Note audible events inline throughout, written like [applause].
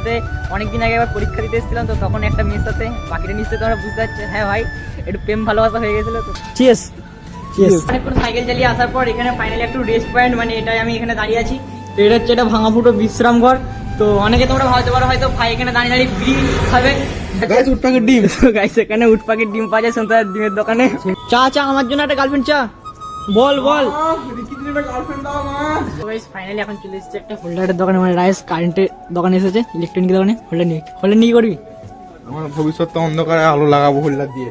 একটাতে অনেকদিন আগে আবার পরীক্ষা দিতে এসেছিলাম তো তখন একটা মেয়ের সাথে বাকিটা নিশ্চয়ই তোমরা বুঝতে পারছ। হ্যাঁ ভাই একটু প্রেম ভালোবাসা হয়ে গেছিল তো। চিয়ার্স অনেকক্ষণ সাইকেল চালিয়ে আসার পর এখানে ফাইনালি একটু রেস্ট পয়েন্ট মানে এটাই আমি এখানে দাঁড়িয়ে আছি। তো এটা হচ্ছে এটা ভাঙা ফুটো বিশ্রাম ঘর। তো অনেকে তোমরা ভাবতে পারো হয়তো ভাই এখানে দাঁড়িয়ে দাঁড়িয়ে বিড়ি খাবে? গাইস উটপাকের ডিম। [laughs] গাইস এখানে উট পাখির ডিম পাওয়া যায় সন্তার ডিমের দোকানে। চা চা আমার জন্য একটা গার্লফ্রেন্ড চা। বল বল। ফাইনালি এখন চলে এসেছে একটা হোল্ডারের দোকানে। মানে রাইস কারেন্টের দোকানে এসেছে ইলেকট্রনিক দোকানে। হোল্ডার নিয়ে। হোল্ডার নিয়ে করবি? আমার ভবিষ্যৎটা অন্ধকারে আলো লাগাবো হোল্ডার দিয়ে।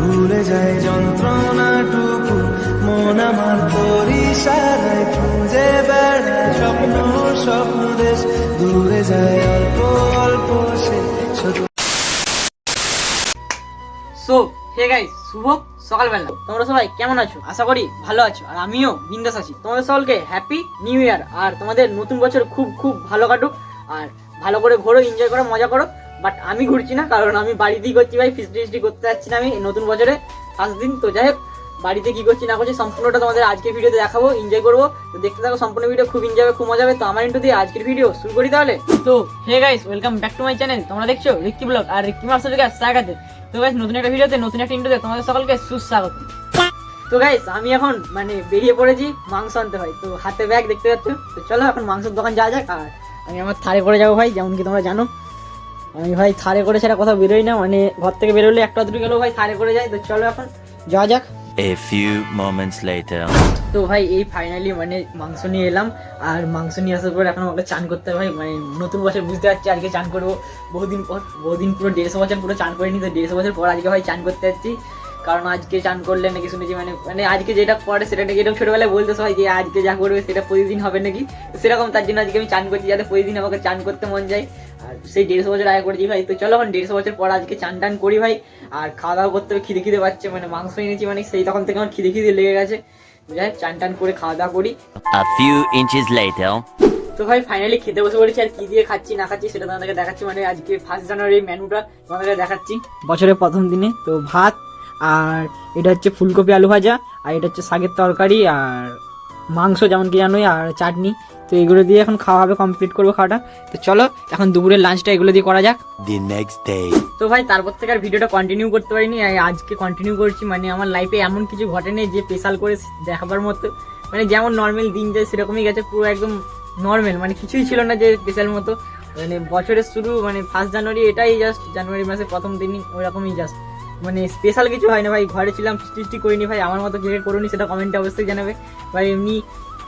ভুলে যায় যন্ত্রণাটুকু। মন আমার পরিসারায় খুঁজে বেড়ায় স্বপ্ন স্বপ্ন দেশ। দূরে যায় অল্প অল্প সে সো হে গাইস শুভ সকালবেলা। তোমরা সবাই কেমন আছো? আশা করি ভালো আছো। আর আমিও বিন্দাস আছি। তোমাদের সকলকে হ্যাপি নিউ ইয়ার আর তোমাদের নতুন বছর খুব খুব ভালো কাটুক। আর ভালো করে ঘোরো এনজয় করো, মজা করো। বাট আমি ঘুরছি না, কারণ আমি বাড়িতেই করছি ভাই, ফিস্টি ফিস্টি করতে যাচ্ছি না আমি নতুন বছরে ফার্স্ট দিন। তো যাই হোক, বাড়িতে কি করছি না করছি সম্পূর্ণটা তোমাদের আজকের ভিডিওতে দেখাবো এনজয় করব। তো দেখতে থাকো, সম্পূর্ণ ভিডিও খুব এনজয় খুব মজা হবে। তো আমার ইন্টু দিয়ে আজকের ভিডিও শুরু করি তাহলে। তো hey guys welcome back to my channel তোমরা দেখছ রিক্কি ব্লগ আর রিক্কি মাস্টার গাছ স্বাগত। তো গাইস নতুন একটা ভিডিওতে, নতুন একটা ইন্টুতে তোমাদের সকলকে সুস্বাগত। তো গাইস আমি এখন মানে বেরিয়ে পড়েছি, মাংস আনতে হয় তো হাতে ব্যাগ দেখতে পাচ্ছ? তো চলো এখন মাংসের দোকান যাওয়া যাক। আর আমি আমার থারে করে যাব ভাই যেমন কি তোমরা জানো। আমি ভাই থারে করে সেটা কোথাও বেরোই না মানে ঘর থেকে বেরোলে একটা দুটো গেলেও ভাই থারে করে যাই তো চলো এখন, যাওয়া যাক। A few moments later. তো ভাই, এই ফাইনালি মানে মাংস নিয়ে এলাম। আর মাংস নিয়ে আসার পর এখন আমাকে চান করতে হবে ভাই। মানে নতুন বছর বুঝতে পারছি, আজকে চান করব। বহুদিন পর, বহুদিন পুরো দেড়শো বছর পুরো চান করিনি, তো দেড়শো বছর পর আজকে ভাই চান করতে যাচ্ছি। কারণ আজকে চান করলে নাকি শুনেছি মানে মানে আজকে যেটা করে সেটা নাকি এরকম ছোটবেলায় বলতে সবাই যে আজকে যা করবে সেটা প্রতিদিন হবে নাকি? সেরকম তার জন্য আজকে আমি চান করছি, যাতে প্রতিদিন আমাকে চান করতে মন যায়। আর সেই দেড়শো বছর আগে করেছি ভাই। তো চলো এখন দেড়শো বছর পর আজকে চান টান করি ভাই। আর খাওয়া দাওয়া করতে হবে খিদে খিদে পাচ্ছে মানে মাংস এনেছি মানে সেই তখন থেকে আমার খিদে খিদে লেগে গেছে। যাই চান টান করে খাওয়া দাওয়া করি। A few inches later. তো ভাই ফাইনালি খেতে বসে পড়েছি আর কি দিয়ে খাচ্ছি না খাচ্ছি সেটা তোমাদেরকে দেখাচ্ছি। মানে আজকে ফার্স্ট জানুয়ারি মেনুটা তোমাদেরকে দেখাচ্ছি। বছরের প্রথম দিনে তো ভাত আর এটা হচ্ছে ফুলকপি আলু ভাজা আর এটা হচ্ছে শাকের তরকারি আর মাংস যেমন কি জানোই আর চাটনি তো এগুলো দিয়ে এখন খাওয়া হবে কমপ্লিট করব খাওয়াটা। তো চলো এখন দুপুরের লাঞ্চটা এগুলো দিয়ে করা যাক। The next day. তো ভাই তারপর থেকে আর ভিডিওটা কন্টিনিউ করতে পারিনি আজকে কন্টিনিউ করছি মানে আমার লাইফে এমন কিছু ঘটেনি যে স্পেশাল করে দেখাবার মতো। মানে যেমন নর্মাল দিন যায় সেরকমই গেছে পুরো একদম নর্মাল মানে কিছুই ছিল না যে স্পেশাল মতো। মানে বছরের শুরু মানে ফার্স্ট জানুয়ারি এটাই জাস্ট জানুয়ারি মাসের প্রথম দিনই ওইরকমই জাস্ট মানে স্পেশাল কিছু হয় না ভাই। ঘরে ছিলাম ফিস্টি করিনি ভাই। আমার মতো কে করুনি, সেটা কমেন্টে অবশ্যই জানাবে। ভাই, এমনি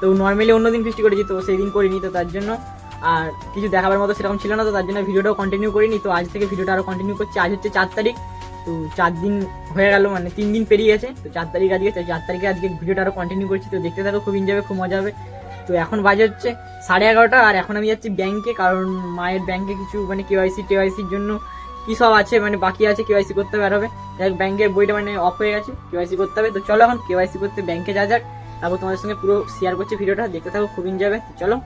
তো নর্মালি অন্যদিন ফিস্টি করেছি, তো সেই দিন করিনি, তো তার জন্য। আর কিছু দেখাবার মতো সেরকম ছিল না, তো তার জন্য ভিডিওটাও কন্টিনিউ করিনি। তো আজ থেকে ভিডিওটা আরও কন্টিনিউ করছি। আজ হচ্ছে চার তারিখ। তো চার দিন হয়ে গেল মানে তিন দিন পেরিয়ে গেছে। তো চার তারিখ আজকে চার তারিখে আজকে ভিডিওটা আরও কন্টিনিউ করছি। তো দেখতে থাকো, খুব এনজয় খুব মজা হবে। তো এখন বাজে হচ্ছে সাড়ে এগারোটা। আর এখন আমি যাচ্ছি ব্যাংকে কারণ মায়ের ব্যাংকে কিছু মানে কেওয়াইসি টেওয়াইসির জন্য কি সব আছে মানে বাকি আছে কেওয়াইসি করতে হবে আর হবে। যাই হোক ব্যাংকের বইটা মানে অফ হয়ে গেছে কেওয়াইসি করতে হবে। তো চলো এখন কেওয়াইসি করতে ব্যাংকে যা যাক। তারপর তোমাদের সঙ্গে পুরো শেয়ার করছি ভিডিওটা দেখতে থাকো খুব এনজয় হবে। তো চলো।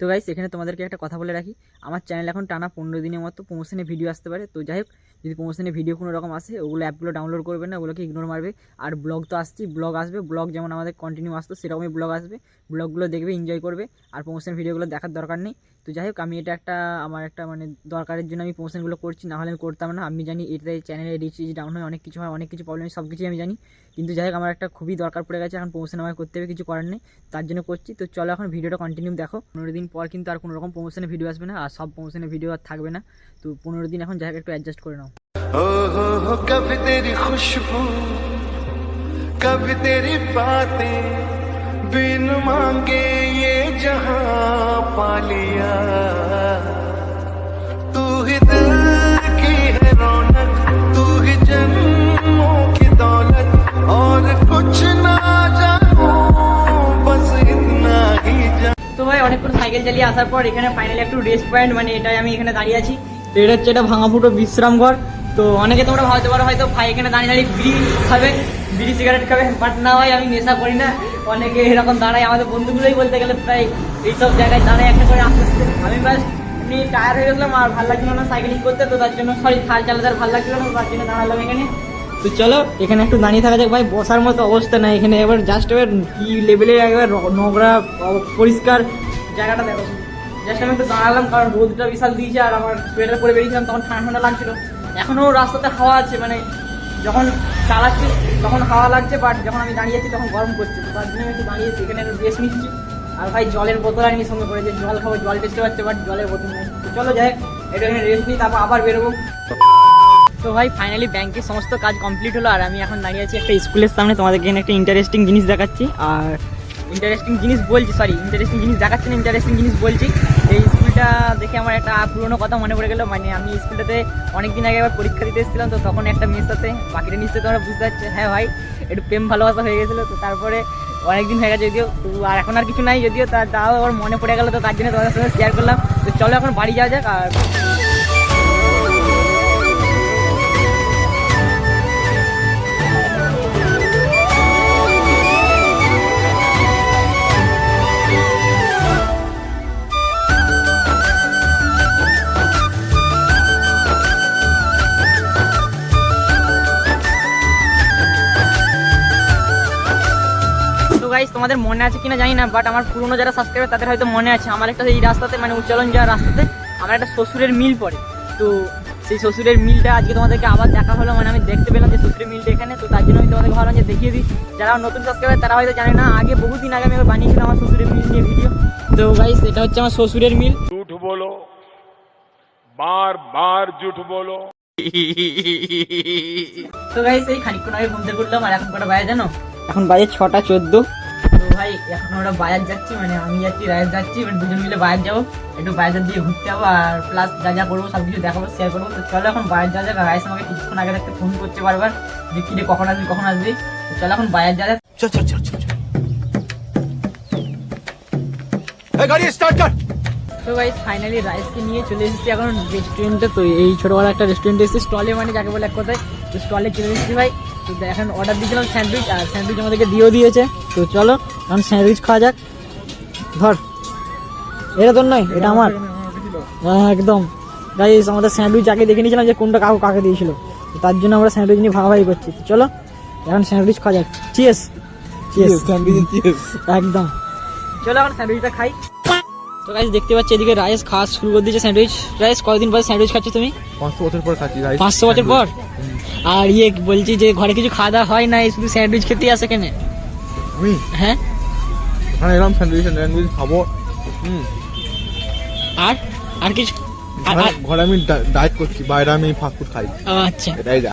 তো গাইস এখানে তোমাদেরকে একটা কথা বলে রাখি। আমার চ্যানেল এখন টানা পনেরো দিনের মতো প্রমোশনে ভিডিও আসতে পারে। তো যাই হোক যদি প্রমোশনের ভিডিও কোনো রকম আসে, ওগুলো অ্যাপগুলো ডাউনলোড করবে না, ওগুলোকে ইগনোর মারবে। আর ব্লগ তো আসছি ব্লগ আসবে ব্লগ যেমন আমাদের কন্টিনিউ আসতো, সেরকমই ব্লগ আসবে। ব্লগগুলো দেখবে এনজয় করবে। আর প্রমোশন ভিডিওগুলো দেখার দরকার নেই। তো যাই হোক, আমি এটা একটা, আমার একটা মানে দরকারের জন্য আমি প্রমোশনগুলো করছি, না হলে আমি করতাম না। আমি জানি এটাই চ্যানেলে রিচ রিচ ডাউন হয়, অনেক কিছু হয়, অনেক কিছু প্রবলেম সব কিছুই আমি জানি। কিন্তু যাই হোক, আমার একটা খুবই দরকার পড়ে গেছে, এখন প্রমোশন আমাকে করতে হবে, কিছু করার নেই। তার জন্য করছি। তো চলো এখন ভিডিওটা কন্টিনিউ দেখো। পনেরো দিন পর কিন্তু আর কোনো রকম প্রমোশনের ভিডিও আসবে না, আর সব প্রমোশনের ভিডিও আর থাকবে না। তো পনেরো দিন এখন যাই একটু অ্যাডজাস্ট করে নাও। हो हो कभी तेरी खुशबू कभी तेरी बातें बिन मांगे ये जहां पा लिया तू ही दिल की है रौनक तू ही जन्मों की दौलत और कुछ ना जानू बस इतना ही जान তো ভাই অনেকক্ষণ সাইকেল চালিয়ে আসার পর এখানে ফাইনালি একটু রেস্ট পয়েন্ট মানে এটাই আমি এখানে দাঁড়িয়ে আছি তো এটা হচ্ছে এটা ভাঙা ফুটো বিশ্রাম ঘর তো অনেকে তোমরা ভাবতে পারো, হয়তো ভাই এখানে দাঁড়িয়ে দাঁড়িয়ে বিড়ি খাবে, বিড়ি সিগারেট খাবে বাট না ভাই, আমি নেশা করি না। অনেকে এরকম দাঁড়ায়, আমাদের বন্ধুগুলোই বলতে গেলে প্রায় এইসব জায়গায় দাঁড়ায় একটা করে আসতে আসতে। আমি বাস এমনি টায়ার হয়ে গেছিলাম, আর ভালো লাগছিল না সাইকেলিং করতে, তো তার জন্য সরি খাল চালাতে ভালো লাগছিল না, তার জন্য দাঁড়ালাম এখানে। তো চলো, এখানে একটু দাঁড়িয়ে থাকা যাক, ভাই, বসার মতো অবস্থা নাই। এখানে এবার জাস্ট এবার কি লেভেলের একবার নোংরা পরিষ্কার জায়গাটা দেখো। জাস্ট আমি একটু দাঁড়ালাম, কারণ রোদটা বিশাল দিয়েছে, আর আমার সোয়েটার পরে বেরিয়েছিলাম, তখন ঠান্ডা ঠান্ডা লাগছিল। এখনও রাস্তাতে হাওয়া আছে মানে যখন চালাচ্ছি, তখন হাওয়া লাগছে বাট যখন আমি দাঁড়িয়ে আছি তখন গরম করছে। তো তার জন্য আমি একটু দাঁড়িয়েছি, এখানে একটু রেস্ট নিচ্ছি। আর ভাই জলের বোতল আনি সঙ্গে করে, যে জল খাব, জল টেস্টে পাচ্ছে বাট জলের বোতল নেই। তো চলো যাই একটু এখানে রেস্ট নিই, তারপর আবার বেরোবো। তো ভাই ফাইনালি ব্যাংকের সমস্ত কাজ কমপ্লিট হলো, আর আমি এখন দাঁড়িয়ে আছি একটা স্কুলের সামনে। তোমাদেরকে একটা ইন্টারেস্টিং জিনিস দেখাচ্ছি, আর ইন্টারেস্টিং জিনিস বলছি সরি ইন্টারেস্টিং জিনিস দেখাচ্ছি না ইন্টারেস্টিং জিনিস বলছি। এই স্কুলটা দেখে আমার একটা পুরোনো কথা মনে পড়ে গেলো মানে আমি স্কুলটাতে অনেকদিন আগে একবার পরীক্ষা দিতে এসেছিলাম, তো তখন একটা মেয়ের সাথে, বাকিটা নিশ্চয়ই তোমরা বুঝতে পারছ হ্যাঁ ভাই, একটু প্রেম ভালোবাসা হয়ে গেছিল, তো তারপরে অনেকদিন হয়ে গেছে যদিও, তো আর এখন আর কিছু নাই যদিও তাও আবার মনে পড়ে গেলো, তো তার জন্য তোমাদের সাথে শেয়ার করলাম। তো চলো এখন বাড়ি যাওয়া যাক, আর গাইজ তোমাদের মনে আছে কিনা জানি না বাট আমার পুরনো যারা সাবস্ক্রাইবার তাদের হয়তো মনে আছে। আমার একটা এই রাস্তাতে মানে উচ্চালন যাওয়ার রাস্তাতে আমার একটা শ্বশুরের মিল পড়ে। তো সেই শ্বশুরের মিলটা আজকে তোমাদেরকে আবার দেখা হলো মানে আমি দেখতে পেলাম যে শ্বশুরের মিলটা এখানে। তো তার জন্য আমি তোমাদের ভাবলাম যে দেখিয়ে দিই। যারা নতুন সাবস্ক্রাইবার তারা হয়তো জানে না আগে বহুদিন আগে আমি বানিয়েছিলাম আমার শ্বশুরের মিল নিয়ে ভিডিও তো গাইজ এটা হচ্ছে আমার শ্বশুরের মিল। জুঠ বলো বার বার জুঠ বলো তো গাইজ এই খানিকক্ষণ আগে বন্ধ করলাম আর এখন কটা বাজে জানো? এখন বাজে ছটা চোদ্দ। ভাই এখন আমরা বাজার যাচ্ছি মানে আমি যাচ্ছি রায়েশ যাচ্ছি মানে দুজন মিলে বাজার যাব। একটু বাজার দিয়ে ঘুরতে যাব আর প্লাস যা যা করব সব কিছু দেখাবো শেয়ার করব। তো চলো এখন বাজার যা যাবে রাইস আমাকে কিছুক্ষণ আগে থাকতে ফোন করছে বারবার যে কিরে কখন আসবি কখন আসবি? তো চলো এখন বাজার যা যাক। চল চল চল চল তো ভাই ফাইনালি রাইসকে নিয়ে চলে এসেছি এখন রেস্টুরেন্টে তো এই ছোটোবেলা একটা রেস্টুরেন্টে এসেছি স্টলে মানে যাকে বলে এক কথায় তো স্টলে চলে এসেছি ভাই। তো এখন অর্ডার দিয়েছিলাম স্যান্ডউইচ আর স্যান্ডউইচ আমাদেরকে দিয়েও দিয়েছে। তো চলো এখন স্যান্ডউইচ খাওয়া যাক। ধর এটা তোর নয় এটা আমার। হ্যাঁ একদম। গাইস আমাদের স্যান্ডউইচ আগে দেখে নিয়েছিলাম যে কোনটা কাকু কাকে দিয়েছিল। তার জন্য আমরা স্যান্ডউইচ নিয়ে ভাগাভাগি করছি। চলো এখন স্যান্ডউইচ খাওয়া যাক। চিয়েস চিয়েস একদম। চলো এখন স্যান্ডউইচটা খাই। তো গাইস দেখতে পাচ্ছি এদিকে রাইস খাওয়া শুরু করে দিয়েছে স্যান্ডউইচ রাইস কতদিন পর স্যান্ডউইচ খাচ্ছ তুমি? পাঁচশো বছর পর খাচ্ছি রাইস পাঁচশো বছর পর? আর ইয়ে বলছি যে ঘরে কিছু খাওয়া দাওয়া হয় না শুধু স্যান্ডউইচ খেতেই আসে কেন? আমি? হ্যাঁ? ওখানে এলাম স্যান্ডউইচ স্যান্ডউইচ খাব। হুম। আর? আর কিছু? ঘরে- আমি ডায়েট করছি বাইরে আমি ফাস্টফুড খাই। আচ্ছা। এটাই যা।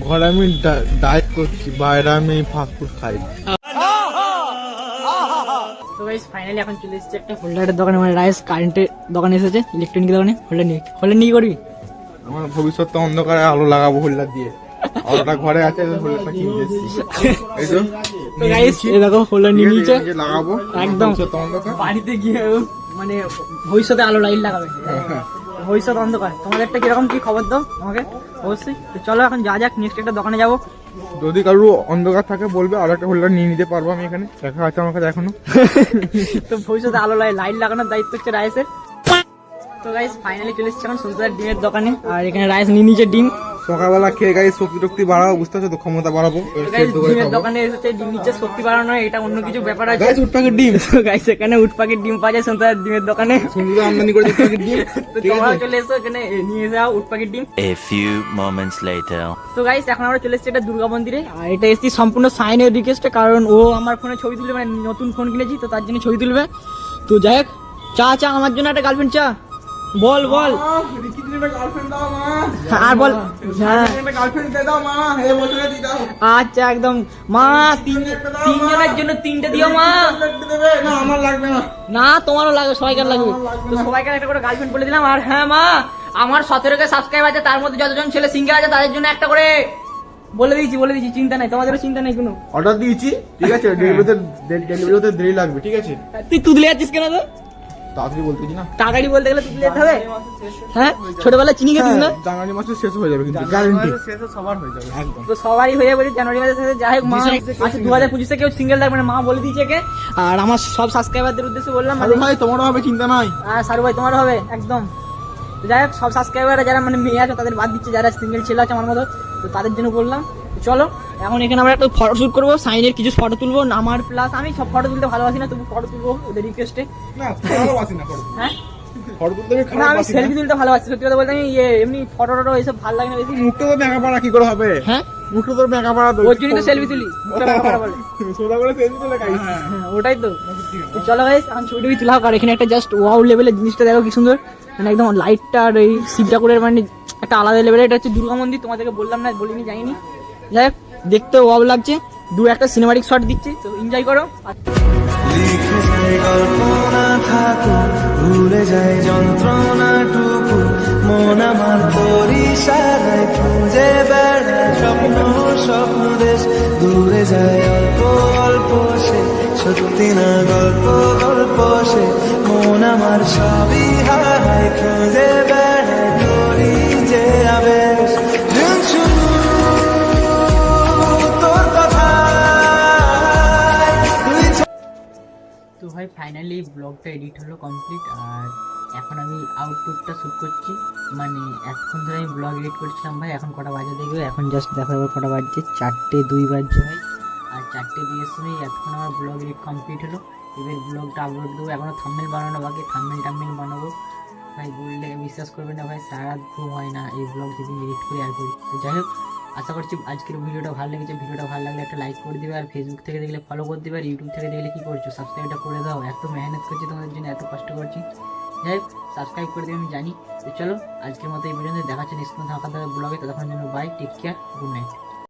ঘরে আমি ডায়েট করছি বাইরে আমি ফাস্টফুড খাই। গাইস ফাইনালি এখন চলে এসেছে একটা হোল্ডারের দোকানে মানে রাইস কারেন্টের দোকানে এসেছে ইলেকট্রনিক দোকানে হোল্ডার নিয়ে। হোল্ডার নিয়ে করবি? আমার ভবিষ্যৎটা অন্ধকারে আলো লাগাবো হোল্ডার দিয়ে। আলোটা ঘরে আছে হোল্ডারটা কিনতে এসেছি। এই তো তো গাইস এই দেখো হোল্ডার নিয়ে নিয়েছে। লাগাবো একদম। বাড়িতে গিয়ে মানে ভবিষ্যতে আলো লাইট লাগাবে। ভবিষ্যৎ অন্ধকার। তোমাদেরটা কীরকম কি খবর দাও আমাকে? অবশ্যই। তো চলো এখন যা যাক নেক্সট একটা দোকানে যাব। যদি কারও অন্ধকার থাকে বলবে আর একটা হোল্ডার নিয়ে নিতে পারব আমি এখানে। দেখা আছে আমার কাছে এখনও। [laughs] তো ভবিষ্যতে আলো লাগে লাইট লাগানোর দায়িত্ব হচ্ছে রাইসের। তো গাইস ফাইনালি চলে এসেছে এখন সুন্দর ডিমের দোকানে। আর এখানে রাইস নিয়ে নিচে ডিম। সকালবেলা খেয়ে গাই শক্তি টক্তি বাড়াবো বুঝতে পারছ তো? ক্ষমতা বাড়াবো। ডিমের দোকানে এসেছে ডিম নিচে শক্তি বাড়ানো এটা অন্য কিছু ব্যাপার আছে। গাইস উটপাকের ডিম। গাইস এখানে উট পাখির ডিম পাওয়া যায় সুন্দর ডিমের দোকানে। সিন্ধু আমদানি করে উটপাকের ডিম। [laughs] তো তোমরা চলে এসো এখানে নিয়ে যাও উট পাখির ডিম। A few moments later. তো গাইস এখন আমরা চলে এসেছি এটা দুর্গা মন্দিরে। আর এটা এসেছি সম্পূর্ণ সাইনের রিকোয়েস্টে কারণ ও আমার ফোনে ছবি তুলবে মানে নতুন ফোন কিনেছি তো তার জন্য ছবি তুলবে। তো যাই হোক চা চা আমার জন্য একটা গার্লফ্রেন্ড চা। বল বল আর বল হ্যাঁ আচ্ছা একদম মা তিনজনের জন্য তিনটে দিও মা আমার লাগবে না না তোমারও লাগবে সবাইকার লাগবে তো সবাইকার একটা করে গার্লফ্রেন্ড বলে দিলাম আর হ্যাঁ মা আমার সতেরো কে সাবস্ক্রাইব আছে তার মধ্যে যতজন ছেলে সিঙ্গেল আছে তাদের জন্য একটা করে বলে দিয়েছি বলে দিয়েছি চিন্তা নাই তোমাদেরও চিন্তা নেই কোনো অর্ডার দিয়েছি ঠিক আছে ডেলিভারিতে ডেলিভারি দেরি লাগবে ঠিক আছে তুই তুদলে যাচ্ছিস কেন তো তাড়াতাড়ি বলতেছি না? তাড়াতাড়ি বলতে গেলে তুদলে যেতে হবে? হ্যাঁ ছোটবেলায় চিনি খেতিস না? জানুয়ারি মাসে শেষ হয়ে যাবে কিন্তু গ্যারান্টি সবার হয়ে যাবে। একদম। তো সবারই হয়ে যাবে জানুয়ারি মাসের শেষে যাই হোক মা আচ্ছা দু হাজার পঁচিশে কেউ সিঙ্গেল থাকবে না মা বলে দিয়েছে কে আর আমার সব সাবস্ক্রাইবারদের উদ্দেশ্যে বললাম ভাই তোমারও হবে চিন্তা নাই। আর সারু ভাই তোমার হবে একদম। যাই হোক সব সাবস্ক্রাইবার যারা মানে মেয়ে আছে তাদের বাদ দিচ্ছে যারা সিঙ্গেল ছেলে আছে আমার মতো তো তাদের জন্য বললাম। চলো এখন এখানে আমরা একটা ফটো শ্যুট করব সাইনের কিছু ফটো তুলবো আমার প্লাস আমি সব ফটো তুলতে ভালোবাসি না তবু ফটো তুলবো ওদের রিকোয়েস্টে না ভালোবাসি না হ্যাঁ? আমি না আমি সেলফি তুলতে ভালোবাসি সত্যি কথা বলতে আমি ইয়ে এমনি ফটো টটো এইসব ভালো লাগে না বেশি। মুখটা তো মেকা পাড়া কি করে হবে? হ্যাঁ? মুখটা তো মেকা পাড়া ওর জন্যই তো সেলফি তুলি মুখটা বলে। সেলফি তুলে খাই হ্যাঁ, ওটাই তো। চলো গাইস টবি আর এখানে একটা জাস্ট ওয়াও লেভেলের জিনিসটা দেখো কি সুন্দর। মানে একদম লাইটটা আর এই শিব ঠাকুরের মানে একটা আলাদা লেভেলের এটা হচ্ছে দুর্গা মন্দির তোমাদেরকে বললাম না বলিনি জানিনি। যাই হোক দেখতে ওয়াও লাগছে। দু একটা সিনেমাটিক শট দিচ্ছি, তো এনজয় করো। ভুলে যায় যন্ত্রণাটুকু মন আমার তোরই সারায় খুঁজে বেড়ায় স্বপ্ন স্বপ্ন দেশ। দূরে যায় অল্প অল্প সে, সত্যি না গল্প গল্প সে। মন আমার সবই হারায়, খুঁজে বেড়ায় তোরই যে আবেশ ফাইনালি ব্লগটা এডিট হলো কমপ্লিট আর এখন আমি আউটপুটটা শ্যুট করছি। মানে এতক্ষণ ধরে আমি ব্লগ এডিট করছিলাম ভাই, এখন কটা বাজে দেখবে? এখন জাস্ট দেখা যাবে কটা বাজছে, চারটে দুই বাজছে ভাই। আর চারটে দুইয়ের সময় এতক্ষণ আমার ব্লগ এডিট কমপ্লিট হলো। এবার ব্লগটা আপলোড দেবো। এখনও থাম্বেল বানানো বাকি থাম্বেল টাম্বেল বানাবো। ভাই বললে বিশ্বাস করবে না ভাই, সারা ঘুম হয় না এই ব্লগ যদি এডিট করি আর করি। তো যাই হোক আশা করছি আজকের ভিডিওটা ভালো লেগেছে। ভিডিওটা ভালো লাগলে একটা লাইক করে দেবে আর ফেসবুক থেকে দেখলে ফলো করে দেবে আর ইউটিউব থেকে দেখলে কি করছ? সাবস্ক্রাইবটা করে দাও। এত মেহনত করছি তোমাদের জন্য, এত কষ্ট করছি। যাই হোক সাবস্ক্রাইব করে দেবে, আমি জানি। তো চলো, আজকের মতো এই পর্যন্ত দেখাচ্ছেন স্কুল থাকা ব্লগে ততক্ষণ জন্য bye take care good night